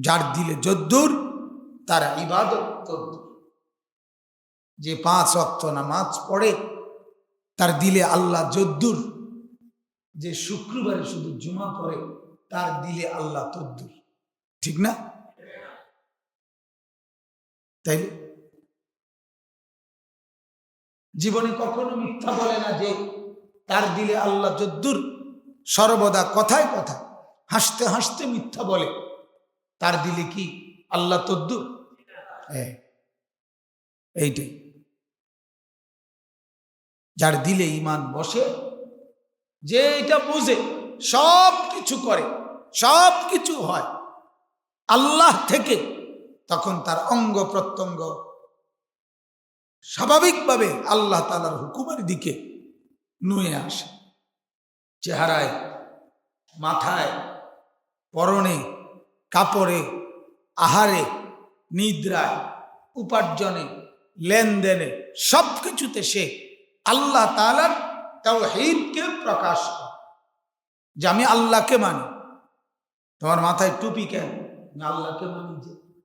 যার দিলে যদ্দুর, তার ইবাদত তদ্দুর। যে পাঁচ অক্ত নামাজ পড়ে, তার দিলে আল্লাহ যদ্দুর। যে শুক্রবারে শুধু জুমা পড়ে, তার দিলে আল্লাহ তদ্দুর। ঠিক না? তাই জীবনে কখনো মিথ্যা বলে না যে তার দিলে আল্লাহ যদ্দুর। সর্বদা কথায় কথা, হাসতে হাসতে মিথ্যা বলে। তার দিলে কি আল্লাহ তদ্দুর হ্যাঁ এইটাই। যার দিলে ইমান বসে, যে এটা বুঝে, সব কিছু করে, সব কিছু হয়, আল্লাহ থেকে তখন তার অঙ্গ প্রত্যঙ্গ স্বাভাবিকভাবে আল্লাহ তালার হুকুমের দিকে নুয়ে আসে। চেহারায়, মাথায়, পরনে কাপড়ে, আহারে, নিদ্রায়, উপার্জনে, লেনদেনে সব কিছুতে সে আল্লাহ তালার তাও হিদকে প্রকাশ যে আমি আল্লাহকে মানি। তোমার মাথায় টুপি কেন? আমি আল্লাহকে মানি যে।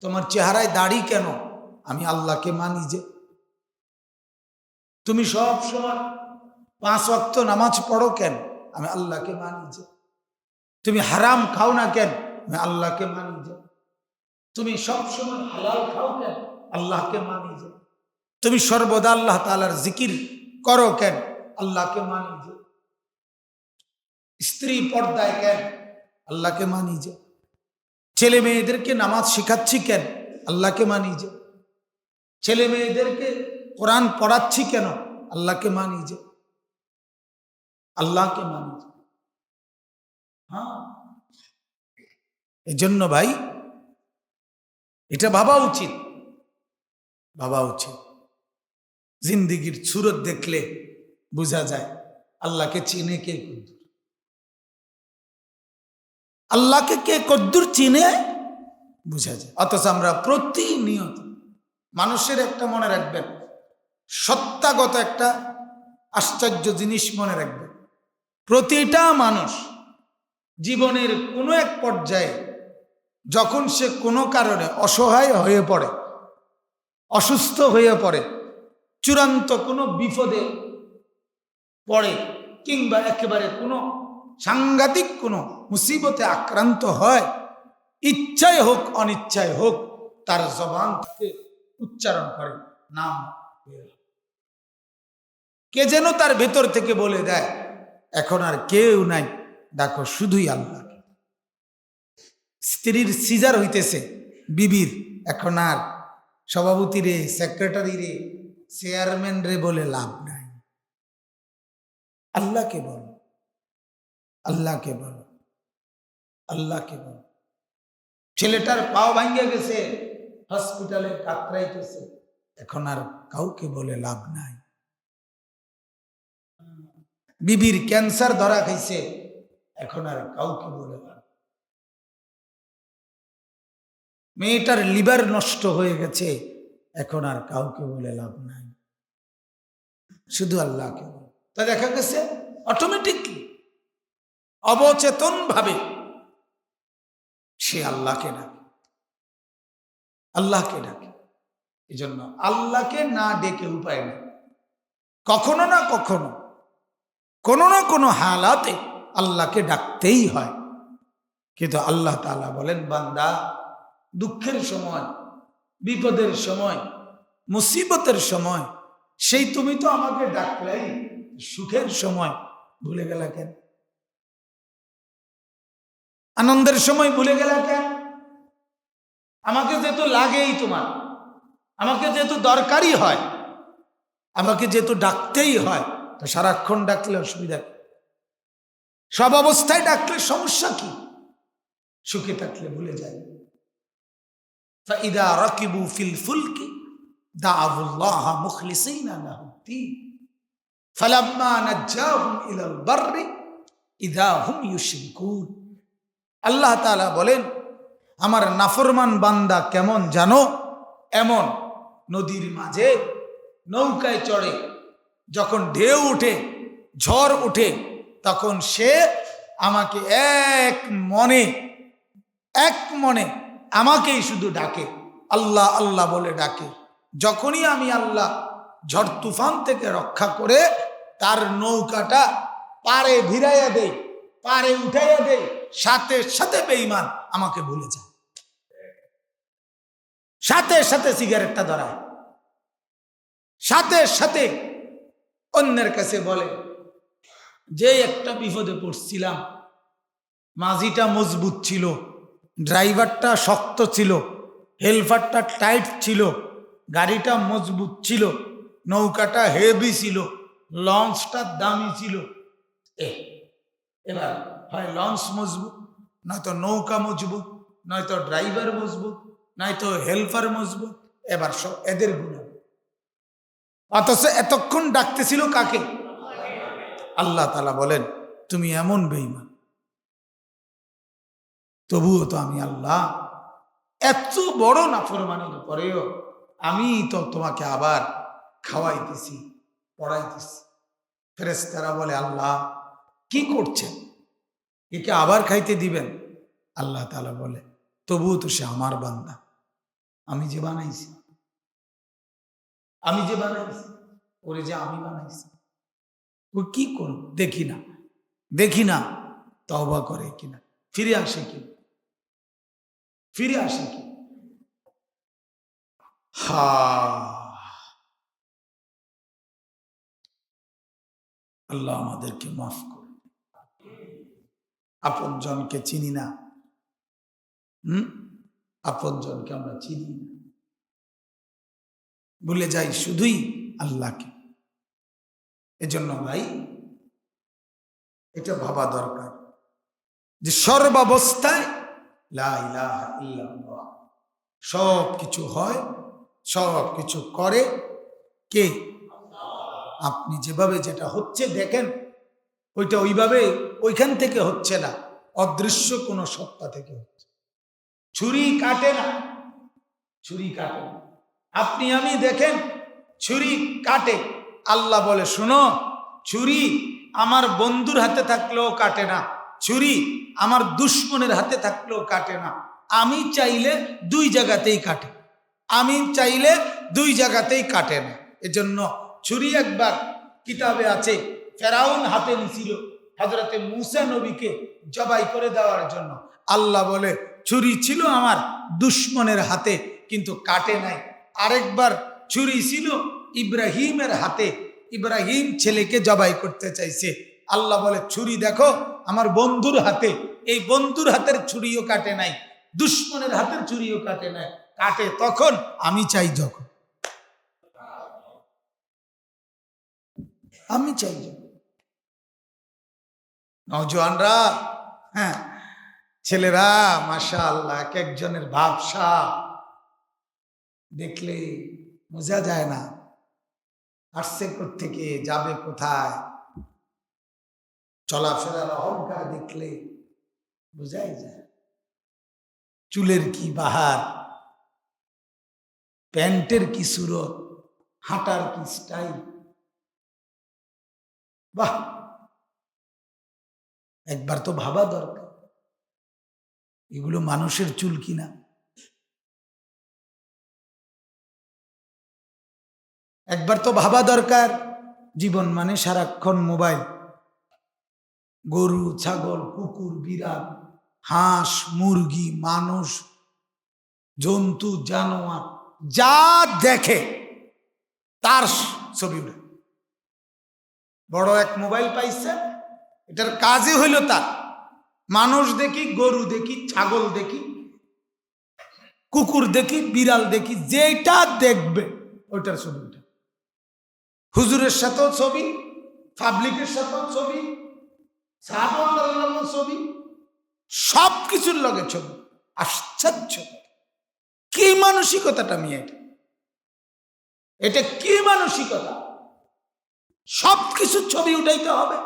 তোমার চেহারায় দাড়ি কেন? আমি আল্লাহকে মানি যে। তুমি সব সময় পাঁচ অক্ত নামাজ পড়ো কেন? আমি আল্লাহকে মানি যে। তুমি হারাম খাও না কেন? আল্লাহকে মানি যে। তুমি সব সময় হালাল খাও কেন? আল্লাহকে মানি যে। তুমি সর্বদা আল্লাহ তালার জিকির করো কেন? আল্লাহকে মানি যে। স্ত্রী পর্দায় কেন? আল্লাহকে মানি যে। ছেলে মেয়েদেরকে নামাজ শেখাচ্ছি কেন? আল্লাহকে মানি যে। ছেলে মেয়েদেরকে কোরআন পড়াচ্ছি কেন? আল্লাহকে মানি যে। আল্লাহকে মানি যে। হ্যাঁ এজন্য ভাই, এটা ভাবা উচিত। ভাবা উচিত। জিন্দিগির সুরত দেখলে বোঝা যায়, আল্লাহকে চিনে কে কদ্দুর? আল্লাহকে কে কদ্দুর চিনে বোঝা যায়। অথচ আমরা প্রতিনিয়ত মানুষের একটা মনে রাখবেন, সত্তাগত একটা আশ্চর্য জিনিস মনে রাখবেন। প্রতিটা মানুষ জীবনের কোনো এক পর্যায়ে যখন সে কোনো কারণে অসহায় হয়ে পড়ে, অসুস্থ হয়ে পড়ে, চূড়ান্ত কোনো বিপদে পড়ে কিংবা একেবারে কোনো সাংঘাতিক কোনো মুসিবতে আক্রান্ত হয় ইচ্ছায় হোক অনিচ্ছায় হোক, তার জবান থেকে উচ্চারণ করে, নাম কে যেন তার ভেতর থেকে বলে দেয়, এখন আর কেউ নাই। দেখো, শুধুই আল্লাহ। স্ত্রীর সিজার হইতেছে, বিবির। এখন আর সভাপতি রে সেক্রেটারি রে চেয়ারম্যান রে বলে লাভ নাই। আল্লাহকে বল আল্লাহকে বল আল্লাহকে বল। ছেলেটার পাও ভাঙ্গে গেছে হসপিটালে কাতরাইতেছে। এখন আর কাউকে বলে লাভ নাই। বিবির ক্যান্সার ধরা খাইছে এখন আর কাউকে বলে লাভ মেয়েটার লিভার নষ্ট হয়ে গেছে, এখন আর কাউকে বলে লাভ নাই। শুধু আল্লাহকে তা দেখা গেছে অটোমেটিকলি অবচেতন ভাবে সে আল্লাহকে ডাকে। আল্লাহকে ডাকে। এই জন্য আল্লাহকে না ডেকে উপায় নেই। কখনো না কখনো কোনো না কোনো হালাতে আল্লাহকে ডাকতেই হয়। কিন্তু আল্লাহ তালা বলেন, বান্দা, দুঃখের সময়, বিপদের সময়, মুসিবতের সময়, সেই তুমি তো আমাকে ডাকলেই সুখের সময় ভুলে গেলা কেন? আনন্দের সময় ভুলে গেলা কেন? আমাকে যেহেতু লাগেই তোমার, আমাকে যেহেতু দরকারই হয়, আমাকে যেহেতু ডাকতেই হয়, তো সারাক্ষণ ডাকলে অসুবিধা? সব অবস্থায় ডাকলে সমস্যা কি? সুখে থাকলে ভুলে যায়। রকিবু ইদা হুম আল্লাহ তাআলা বলেন, আমার নাফরমান বান্দা কেমন জানো? এমন নদীর মাঝে নৌকায় চড়ে, যখন ঢেউ উঠে, ঝড় উঠে তখন সে আমাকে এক মনে এক মনে আমাকেই শুধু ডাকে। আল্লাহ আল্লাহ বলে ডাকে। যখনই আমি আল্লাহ ঝড় তুফান থেকে রক্ষা করে তার নৌকাটা পারে ভিড়াইয়া দেই পারে উঠাইয়া দেই, সাথে সাথে বেঈমান আমাকে ভুলে যায়। সাথে সাথে সিগারেটটা ধরায়। সাথে সাথে অন্যের কাছে বলে যে একটা বিপদে পড়ছিলাম, মাঝিটা মজবুত ছিল, ড্রাইভারটা শক্ত ছিল, হেলফারটা টাইট ছিল, গাড়িটা মজবুত ছিল, নৌকাটা হেভি ছিল, লঞ্চটা দামি ছিল। এবার হয় লঞ্চ মজবুত, নয়তো নৌকা মজবুত, নয়তো ড্রাইভার মজবুত, নয়তো হেল্পার মজবুত, এবার সব এদের গুণ অথচ এতক্ষণ ডাকতেছিল কাকে? আল্লাহ তালা বলেন, তুমি এমন বেইমান তবুও তো আমি আল্লাহ। এত বড় নাফরমানির পরেও আমি তো তোমাকে আবার খাওয়াইতেছি, পড়াইতেছি। ফেরেস্তারা বলে, আল্লাহ, কি করছেন? একে আবার খাইতে দিবেন? আল্লাহ তালা বলে, তবুও তো সে আমার বান্দা। আমি যে বানাইছি, আমি যে বানাইছি, ওরে যে আমি বানাইছি। ও কি করব দেখি না। দেখি না তবা করে কিনা ফিরে আসে কি? ফিরে আসে কি? হা। আল্লাহ আমাদেরকে মাফ করে আপন জনকে চিনি না। হুম? আপন জনকে আমরা চিনি না। ভুলে যাই শুধুই আল্লাহকে। এজন্য ভাই, এটা ভাবা দরকার যে সর্বাবস্থায় সব কিছু হয় সব কিছু করে কে? আপনি যেভাবে যেটা হচ্ছে দেখেন, ওইটা ওইভাবে ওইখান থেকে হচ্ছে না, অদৃশ্য কোনো সত্তা থেকে হচ্ছে। ছুরি কাটে না, ছুরি কাটে আপনি আমি দেখেন, ছুরি কাটে। আল্লাহ বলে, শুনো, ছুরি আমার বন্ধুর হাতে থাকলেও কাটে না। ছুরি আমার দুশ্মনের হাতে থাকলেও কাটে না। আমি চাইলে দুই জায়গাতেই কাটে। আমি চাইলে দুই জায়গাতেই কাটে না। এজন্য ছুরি একবার কিতাবে আছে, ফেরাউন হাতে নিছিল হজরতে মুসা নবীকে জবাই করে দেওয়ার জন্য। আল্লাহ বলে, ছুরি ছিল আমার দুশ্মনের হাতে, কিন্তু কাটে নাই। আরেকবার ছুরি ছিল। ইব্রাহিমের হাতে ইব্রাহিম ছেলেকে জবাই করতে চাইছে। আল্লাহ বলে ছুরি দেখো, আমার বন্ধুর হাতে। এই বন্ধুর হাতের ছুরিও কাটে নাই। দুশ্মনের হাতের ছুরিও কাটে নাই। কাটে তখন, আমি চাই যখন। আমি চাই যখন। নজওয়ানরা হ্যাঁ ছেলেরা মাশা আল্লাহ এক একজনের ভাবসা। দেখলে বোঝা যায় না। আসছে থেকে যাবে কোথায়? চলাফেরার অহংকার দেখলে বোঝাই যায়। চুলের কি বাহার? প্যান্টের কি সুরত? হাঁটার কি স্টাইল? বাহ! একবার তো ভাবা দরকার। এগুলো মানুষের চুল কিনা? একবার তো ভাবা দরকার, জীবন মানে সারাক্ষণ মোবাইল। গরু, ছাগল, কুকুর, বিড়াল, হাঁস, মুরগি, মানুষ, জন্তু, জানোয়ার, যা দেখে তার ছবি উঠে বড় এক মোবাইল পাইছে, এটার কাজই হইল তার। মানুষ দেখি, গরু দেখি, ছাগল দেখি, কুকুর দেখি, বিড়াল দেখি যেটা দেখবে, ওইটার ছবি হুজুরের সাথেও ছবি, পাবলিকের সাথেও ছবি ছবি সব কিছুর লগে ছবি। আশ্চর্য। কি মানসিকতাটা আমি এটা? কি মানসিকতা? সব কিছুর ছবি উঠাইতে হবে।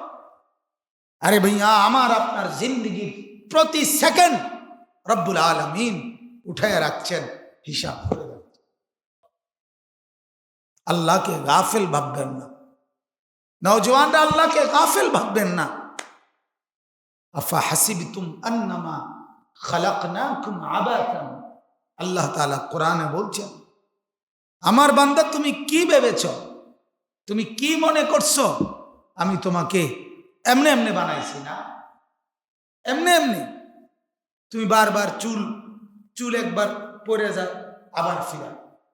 আরে ভাইয়া, আমার আপনার জিন্দগির প্রতি সেকেন্ড রব্বুল আলমিন উঠায় রাখছেন হিসাব করে। আল্লাহকে গাফেল ভাববেন না। নওজওয়ানরা আল্লাহকে গাফেল ভাববেন না। আফা হাসিবতুম আন্নামা খালাকনাকুম আবাতান। আল্লাহ তাআলা কোরআনে বলছেন, আমার বান্দা, তুমি কি ভেবেছ? তুমি কি মনে করছ? আমি তোমাকে এমনি এমনি বানাইছি না? এমনি এমনি? তুমি বারবার চুল চুল একবার পরে যা আবার ফিরা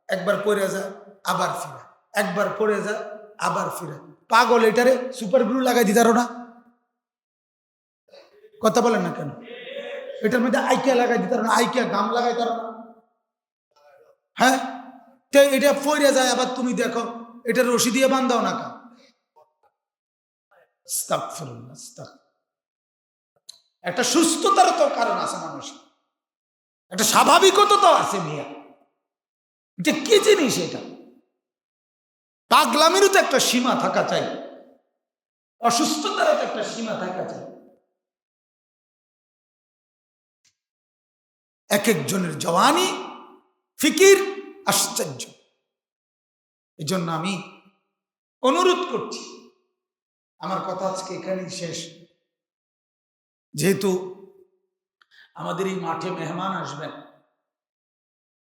একবার পরে যা আবার ফিরা। একবার পরে যা, আবার ফিরা। পাগল এটারে সুপার গ্লু লাগাই দিতারো না? কথা বলেন না কেন? এটার মধ্যে আইকিয়া লাগাই দিতারো না? আইকিয়া গাম লাগাই তারো হ্যাঁ? তো এটা পরে যায়, আবার তুমি দেখো, এটা রশি দিয়ে বান্ধাও না কা একটা সুস্থতার তো কারণ আছে মানুষ একটা স্বাভাবিকতা তো আছে মিয়া। এটা কি জিনিস এটা? পাগলামিরও তো একটা সীমা থাকা চাই। অসুস্থতারও তো একটা সীমা থাকা চাই। এক একজনের জওয়ানি, ফিকির, আশ্চর্য। এই জন্য আমি অনুরোধ করছি, আমার কথা আজকে এখানেই শেষ। যেহেতু আমাদের এই মাঠে মেহমান আসবেন,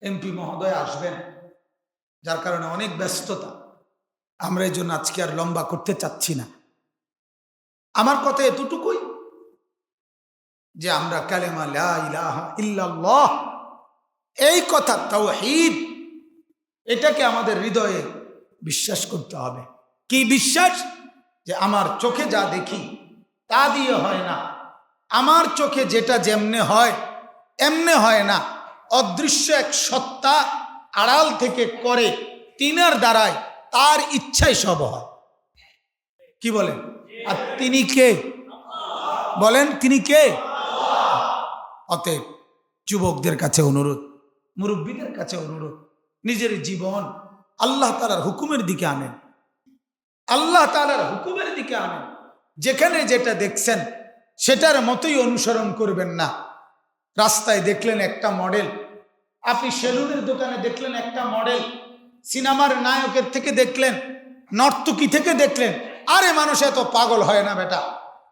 এমপি মহোদয় আসবেন, যার কারণে অনেক ব্যস্ততা। আমরা এই জন্য আজকে আর লম্বা করতে চাচ্ছি না। আমার কথা এতটুকুই যে আমরা কালেমা ইল্লাল্লাহ, এই কথা তাওহীদ, এটাকে আমাদের হৃদয়ে বিশ্বাস করতে হবে। কি বিশ্বাস? যে আমার চোখে যা দেখি তা দিয়ে হয় না। আমার চোখে যেটা যেমনে হয়, এমনে হয় না। অদৃশ্য এক সত্তা আড়াল থেকে করে, তিনার দ্বারায় তার ইচ্ছাই সব হয়। কি বলেন? আর তিনি কে? বলেন, তিনি কে? অতএব যুবকদের কাছে অনুরোধ, মুরব্বীদের কাছে অনুরোধ, নিজের জীবন আল্লাহ তালার হুকুমের দিকে আনেন। আল্লাহ তালার হুকুমের দিকে আনেন। যেখানে যেটা দেখছেন, সেটার মতোই অনুসরণ করবেন না। রাস্তায় দেখলেন একটা মডেল, আপনি সেলুনের দোকানে দেখলেন একটা মডেল সিনেমার নায়কের থেকে দেখলেন, নর্তকী থেকে দেখলেন, আরে মানুষ এত পাগল হয় না বেটা,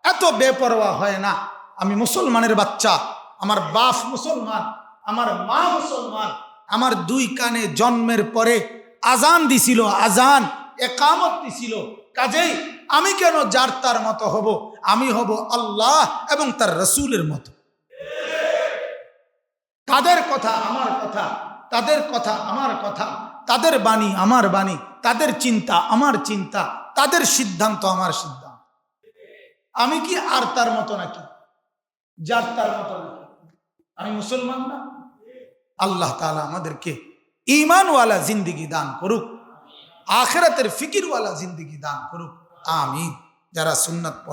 এত বেপরোয়া হয় না। আমি মুসলমানের বাচ্চা, আমার বাপ মুসলমান, আমার মা মুসলমান, আমার দুই কানে জন্মের পরে আজান দিছিল, আজান একামত দিছিল। কাজেই আমি কেন যার তার মতো হব? আমি হব আল্লাহ এবং তার রসুলের মতো। তাদের কথা আমার কথা, তাদের কথা আমার কথা। তাদের বাণী আমার বাণী, তাদের চিন্তা আমার চিন্তা, তাদের সিদ্ধান্ত আমার সিদ্ধান্ত। আমি কি আর তার মতো নাকি? যার তার মতো নাকি? আমি মুসলমান না? আল্লাহ তাআলা আমাদেরকে ইমানওয়ালা জিন্দিগি দান করুক, আখেরাতের ফিকিরওয়ালা জিন্দিগি দান করুক। আমি যারা সুন্নত পড়ে